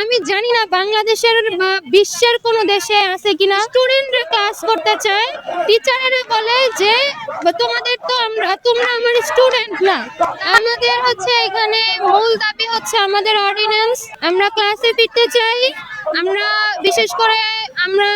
আমি জানি না বাংলাদেশের বা বিশ্বের কোনো দেশে আছে কিনা। স্টুডেন্টরা ক্লাস করতে চায় টিচাররা বলে যে, তোমাদের তো আমরা, তোমরা আমার স্টুডেন্ট না। আমাদের হচ্ছে এখানে মূল দাবি হচ্ছে আমাদের অর্ডিন্যান্স আমরা ক্লাসে ফিরতে চাই। আমরা বিশেষ করে আমরা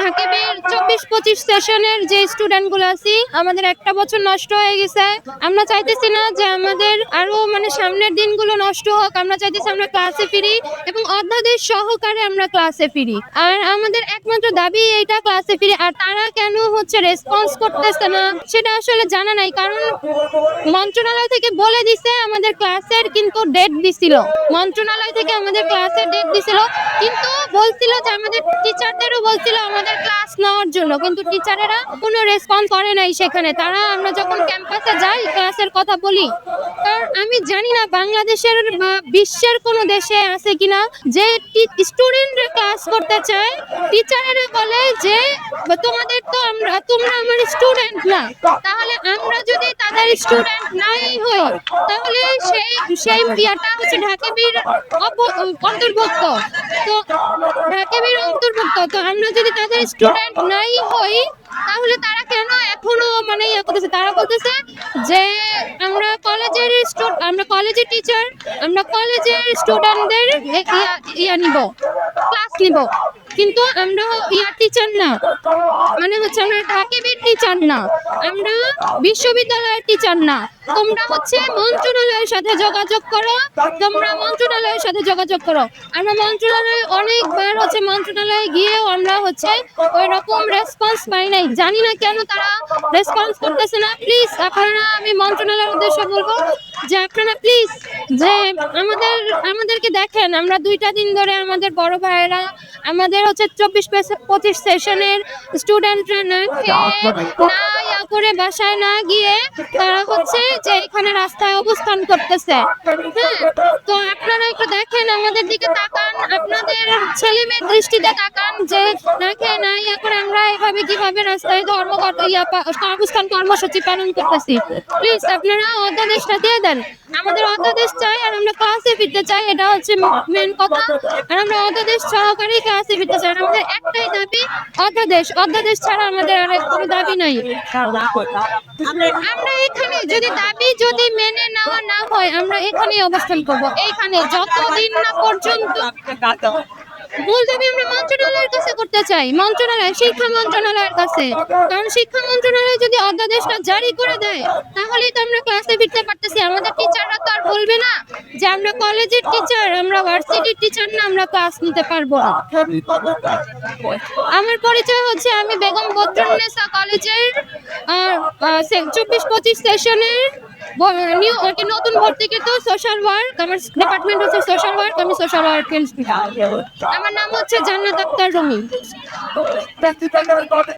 ঢাকেবের চব্বিশ, পঁচিশ সেশনের যে স্টুডেন্টগুলো আছি, আমাদের একটা বছর নষ্ট হয়ে গেছে। আমরা চাইতেছি না যে আমাদের আরও মানে সামনের দিনগুলো নষ্ট হোক, আমরা চাইতেছি আমরা ক্লাসে ফিরি এবং অধ্যাদেশ সহকারে আমরা ক্লাসে ফিরি। আর আমাদের একমাত্র দাবি এইটা ক্লাসে ফিরি, আর তারা কেন হচ্ছে রেসপন্স করতেছে না, সেটা আসলে জানা নাই, কারণ মন্ত্রণালয় থেকে বলে দিছে আমাদের ক্লাসের কিন্তু ডেট দিছিল। মন্ত্রণালয় থেকে আমাদের ক্লাসের ডেট দিছিল, কিন্তু বলছিল যে আমাদের টিচারদেরও বলছিল আমাদের ক্লাস নেওয়ার জন্য, কিন্তু টিচারেরা কোনো রেসপন্স করে নাই সেখানে। তারা আমরা যখন ক্যাম্পাসে যাই ক্লাসের কথা বলি, কারণ আমি জানি না বাংলাদেশের বিশ্বের কোনো দেশে আছে কিনা, যে স্টুডেন্টরা ক্লাস করতে চায় টিচারেরা বলে যে, তোমাদের তো আমরা, তোমরা আমার স্টুডেন্ট না। তাহলে আমরা যদি তাদের স্টুডেন্ট নাই হই তাহলে সেই সেই ইয়াটা হচ্ছে ঢাকেবির অন্তর্ভুক্ত। তো ঢাকেবির অন্তর্ভুক্ত, তো আমরা যদি তাদের স্টুডেন্ট নাই হই, তাহলে তারা কেন এখনও মানে ইয়ে করতেছে? তারা বলতেছে যে আমরা কলেজের আমরা কলেজের টিচার আমরা কলেজের স্টুডেন্টদের ইয়া নিব ক্লাস নিব। কিন্তু আমরা ইয়ার টিচার না। মানে হচ্ছে আমরা ঢাকেবির টিচার না। আমরা বিশ্ববিদ্যালয়ের টিচার না। তোমরা হচ্ছে মন্ত্রণালয়ের সাথে যোগাযোগ করো। তোমরা মন্ত্রণালয়ের সাথে যোগাযোগ করো। আমরা মন্ত্রণালয়ে অনেকবার হচ্ছে মন্ত্রণালয়ে গিয়েও আমরা হচ্ছে ওই রকম রেসপন্স পাই নাই। জানি না কেন তারা রেসপন্স করতেছে না। প্লিজ আপনারা আমি মন্ত্রণালয়ের উদ্দেশ্যে বলব যে আপনারা প্লিজ যে আমাদের আমাদেরকে দেখেন আমরা দুইটা দিন ধরে আমাদের বড় ভাইয়েরা আমাদের হচ্ছে চব্বিশ পঁচিশ সেশনের স্টুডেন্টরা না খেয়ে না করে বাসায় না গিয়ে তারা হচ্ছে যে এখানে রাস্তায় অবস্থান করতেছে। হ্যাঁ তো আপনারা একটু দেখেন, আমাদের দিকে তাকান। আপনাদের ছেলে মেয়ের দৃষ্টিতে তাকান যে না খেয়ে না ইয়া করে আমরা এভাবে কীভাবে রাস্তায় ধর্মঘট ইয়া অবস্থান কর্মসূচি পালন করতেছি। প্লিজ আপনারা অধ্যাদেশটা দিয়ে দেন। আমাদের অধ্যাদেশ চাই আর আমরা ক্লাসে ফিরতে চাই, এটা হচ্ছে মেন কথা। আর আমরা অধ্যাদেশ সহকারে ক্লাসে ফিরতে চাই। আমাদের একটাই দাবি, অধ্যাদেশ। অধ্যাদেশ ছাড়া আমাদের আর কোনো দাবি নাই। আমরা এখানে যদি দাবি যদি মেনে নেওয়া না হয়, আমরা এখানেই অবস্থান করব। এইখানে যতদিন না পর্যন্ত মূল দাবি আমরা মন্ত্রণালয়ের কাছে করতে চাই, মন্ত্রণালয়, শিক্ষা মন্ত্রণালয়ের কাছে। কারণ শিক্ষা মন্ত্রণালয় যদি অধ্যাদেশটা জারি করে দেয়, তাহলেই তো আমরা ক্লাসে ফিরতে পারতেছি। আমাদের টিচাররা তো আর বলবে না যে আমরা কলেজের টিচার আমরা ভার্সিটির টিচার না, আমরা ক্লাস নিতে পারব না। আমার পরিচয় হচ্ছে আমি বেগম বদরুন্নেসা কলেজের চব্বিশ পঁচিশ সেশনের নিউ নতুন ভর্তিকৃত সোশ্যাল ওয়ার্ক আমার ডিপার্টমেন্ট হচ্ছে সোশ্যাল ওয়ার্ক আমি সোশ্যাল ওয়ার্ক আমার নাম হচ্ছে জান্নাত আক্তার রুমি।